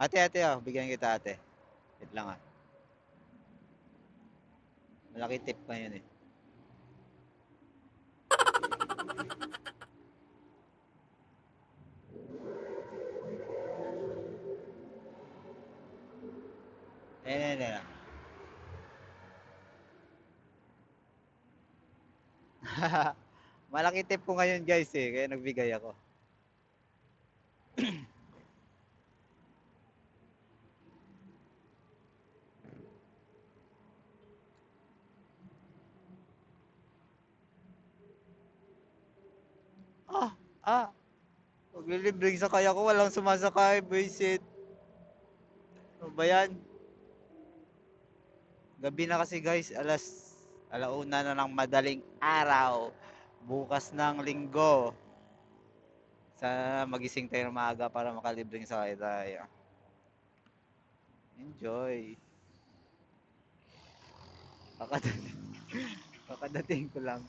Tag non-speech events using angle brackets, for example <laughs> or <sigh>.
Ate, ate, oh, bigyan kita ate. Wait lang ah. Malaki tip pa yun eh. Ayan, ayan, ayan. Malaki tip ko ngayon guys eh, kaya nagbigay ako. Ah, ah. Maglilibring sa kaya ko, walang sumasakay, buisit. Ano ba yan? Gabi na kasi guys, alas alauna na ng madaling araw. Bukas ng linggo. Sana magising tayo ng maaga para makalibring sa kaya tayo. Enjoy. Kakadating, kakadating <laughs> ko lang.